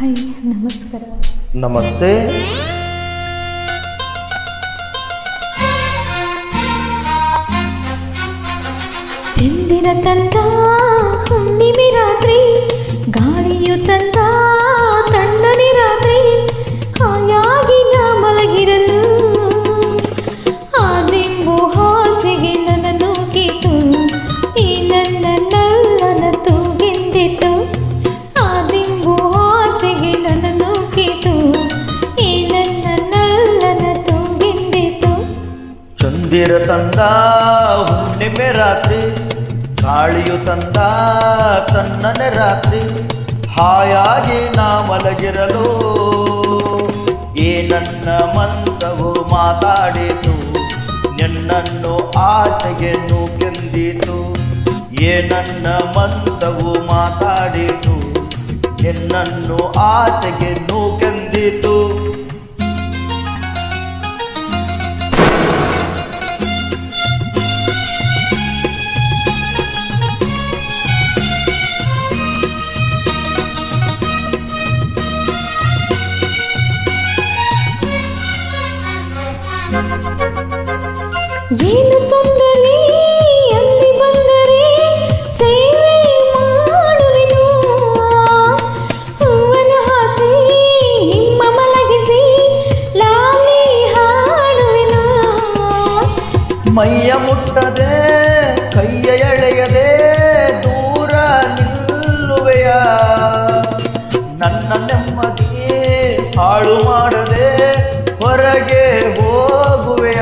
Hi ನಮಸ್ಕಾರ ನಮಸ್ತೆ ಚಂದಿರ ತಂದ ಹುಣ್ಣಿಮೆ ರಾತ್ರಿ ಗಾಳಿಯು ತಂದ ಚಂದಿರ ತಂದ, ಹುಣ್ಣಿಮೆ ರಾತ್ರಿ, ಗಾಳಿಯು ತಂದ ತನ್ನನೆ ರಾತ್ರಿ, ಹಾಯಾಗಿ ನಾ ಮಲಗಿರಲು. ಏ ನನ್ನ ಮಂತ್ರವು ಮಾತಾಡಿತು, ನಿನ್ನನ್ನು ಆಚೆಗೆ ನೂಕೆಂದಿತು. ಏ ನನ್ನ ಮಂತ್ರವು ಮಾತಾಡಿತು, ನಿನ್ನನ್ನು ಆಚೆಗೆ ನೂಕೆಂದಿತು. ಏನು ತೊಂದರೆ ಅಲ್ಲಿ ಬಂದರೆ ಸೇವೆ ಮಾಡುವೆನು ಹೂವನ ಹಾಸಿ ನಿಮ್ಮ ಮಲಗಿಸಿ ಲಾಲಿ ಹಾಡುವೆನು ಮೈಯ ಮುಟ್ಟದೆ ಕೈಯ ಎಳೆಯದೆ ದೂರ ನಿಲ್ಲುವೆಯ ನನ್ನ ನೆಮ್ಮದಿ ಹಾಳು ಮಾಡದೆ ಹೊರಗೆ ಹೋಗುವೆಯ?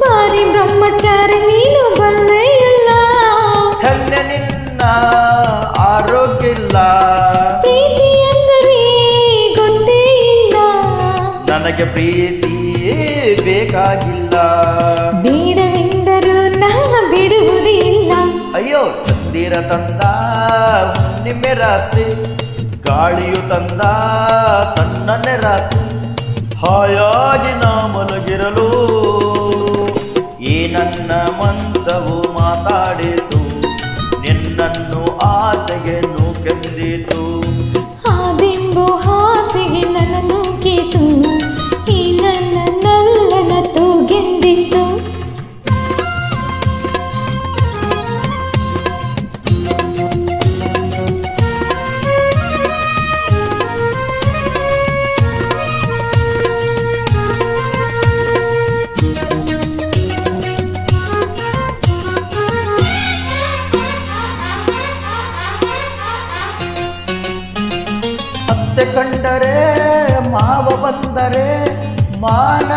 ಬಾರಿ ಬ್ರಹ್ಮಚಾರಿ ನೀನು ಬಲ್ಲೆಯಲ್ಲ. ಹೆಣ್ಣೆ ನಿನ್ನ ಆರೋಗ್ಯ ಇಲ್ಲ ಪ್ರೀತಿ ಅಂದರೆ ಗೊತ್ತೇ ಇಲ್ಲ. ನನಗೆ ಪ್ರೀತಿ ಬೇಕಾಗಿಲ್ಲ. ಬೇಡವೆಂದರೂ ನಾ ಬಿಡುವುದಿಲ್ಲ ಅಯ್ಯೋ ಚಂದಿರ ತಂದ ನಿಮ್ಮೆ ರಾತ್ರಿ ಗಾಳಿಯು ತಂದ ತನ್ನನ್ನೇ ರಾತ್ರಿ ಹಾಯಾಗಿ ನಾ ಮಲಗಿರಲು. ಈ ನನ್ನ ಮಂತ್ರವು ಮಾತಾಡಿತು ನಿನ್ನನ್ನು ಆತಗೆ ನೂಕೆಂದಿತು. ಆದಿಂಬು ದಿಂಬು ಹಾಸಿಗೆ ನನ್ನನ್ನು ಅತ್ತೆ ಕಂಡರೆ ಮಾವ ಬಂದರೆ ಮಾನ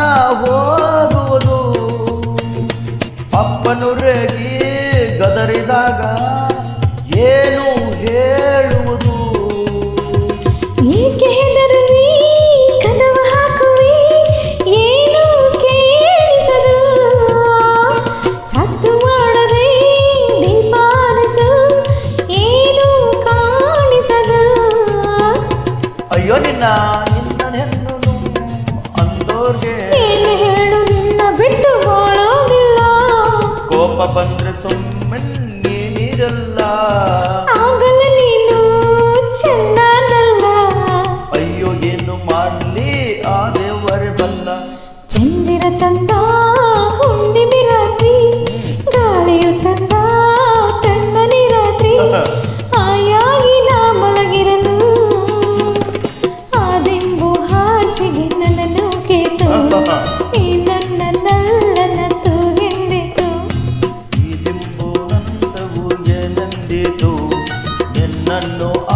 ಅಯ್ಯೋ ನಿನ್ನ ನಿನ್ನ ಹೆಣ್ಣು ಅಂದೋರ್ಗೆ. ಹೇಳು ನಿನ್ನ ಬಿಟ್ಟು ಮಾಡೋದಿಲ್ಲ ಕೋಪ ಬಂದ್ರೆ ದಿಂಬು ನಂತವು ಏನೆಂದಿತು ನಿನ್ನನ್ನು ಆಚೆಗೆ